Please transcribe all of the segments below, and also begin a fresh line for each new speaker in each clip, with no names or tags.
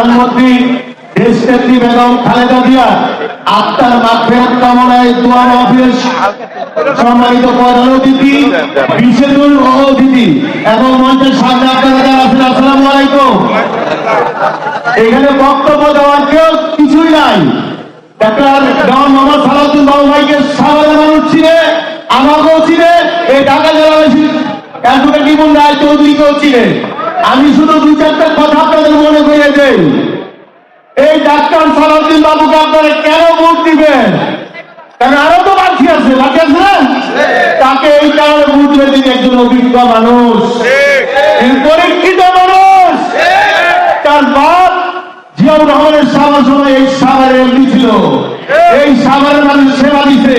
প্রধানমন্ত্রী বেগম খালেদা কামনায় সম্মানিত প্রধান অতিথি অতিথি এবং মঞ্চের সামনে আলাইকুম। এখানে বক্তব্য দেওয়ার কেউ কিছুই নাই। ভাইকে আমাকেও ছিনে এই ঢাকা নিপুণ রায় চৌধুরীকেও আমি শুধু দু চারটা কথা আপনাদের মনে করে দেই এই ডাক্তার সালাউদ্দিন বাবুকে আপনারা কেন ভোট দিবেন? আরও তো বাকি আছে বাকি আছে তাকে এই কারণে ভোট দিবেন তিনি একজন অভিজ্ঞ মানুষ। পরীক্ষিত মানুষ। তার বাপ জিয়াউর রহমানের সাবার সময় এই সাভারে এমপি ছিল। এই সাভারের মানুষ সেবা দিতে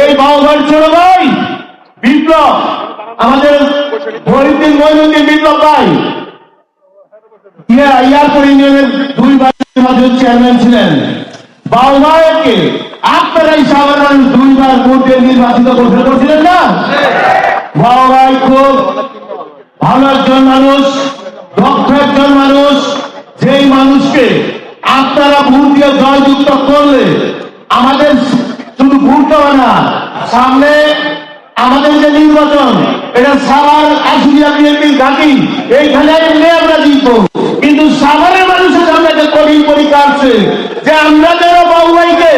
এই বাউভার ছোট ভাই বিপ্লব, আমাদের ফরিদ্দিন মহিনুদ্দিন বিপ্লব ভাই। ইয়া ইয়ারপর ইউনিয়নের দুইবার নির্বাচন চেয়ারম্যান ছিলেন। বাউভাইকে আপনারা এই সাভার মানুষ দুইবার ভোটে নির্বাচিত ঘোষণা করছিলেন না? বাউভাই খুব ভালো একজন মানুষ, দক্ষ একজন মানুষ, যেই মানুষকে আপনারা ভোট দিয়ে জয়যুক্ত করলে আমাদের শুধু ভোট দেওয়া না, সামনে আমাদের যে নির্বাচন, এটা সাভার, আশুলিয়া বিএনপির ঘাঁটি, এইখানে কিন্তু মানুষের সামনে একটা কঠিন পরীক্ষা আছে যে আমরা যেন বাবুভাইকে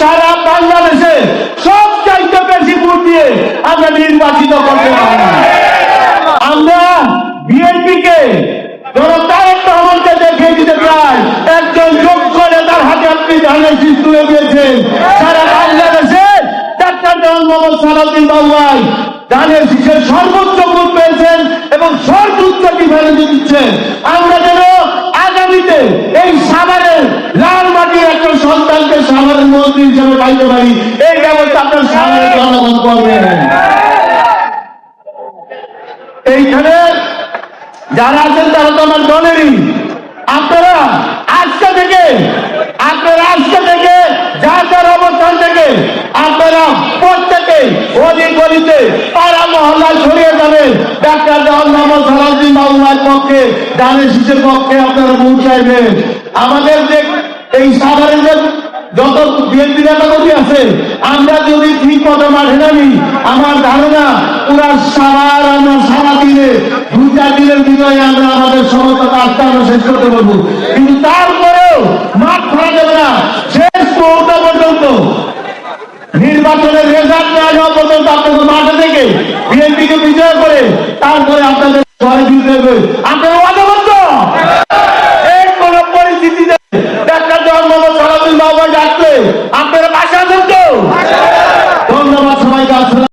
সারা বাংলাদেশে সব চাইতে বেশি ভোট দিয়ে আমরা নির্বাচিত করতে পারি। আমরা বিএনপি কে একজন হাতে তুলে সারা সর্বোচ্চ ভোট পেয়েছেন এবং সর্বোচ্চ ডিফারেন্স দিচ্ছেন আমরা যেন আগামীতে এই সাভারের লাল মাটির একজন সন্তানকে মন্ত্রী হিসেবে পাইতে পারি এই ব্যবস্থা আপনার সাভারের জনগণ করবেন এইখানে যারা আছেন তারা তো আমার দলেরই আপনারা আজকে থেকে আপনারা আজকে থেকে যার যার অবস্থান থেকে আপনারা প্রত্যেকে অলি গলিতে পাড়া মহল্লায় ছড়িয়ে যাবেন। ডাক্তার জাহান মোহাম্মদ সালাউদ্দিন বাবুমার পক্ষে দানের শিশের পক্ষে আপনারা পৌঁছাইবেন। আমাদের যে এই সাধারণ যত বিএনপি নেতাকর্মী আছে, আমরা যদি ঠিক মতো মাঠে নামি, আমার ধারণা, পুরা সারার আমরা সারা দিনে, দু চার দিনের বিজয়ে আমরা আমাদের সমস্ত কাজটা আমরা শেষ করতে পারব। কিন্তু তারপরেও মাঠ খোলা যাবে না শেষ মুহূর্ত পর্যন্ত, নির্বাচনের রেজাল্ট না যাওয়া পর্যন্ত আপনাদের মাঠে থেকে বিএনপিকে বিজয় করে, তারপরে আপনাদের ঘরে ফিরতে হবে। আপনারা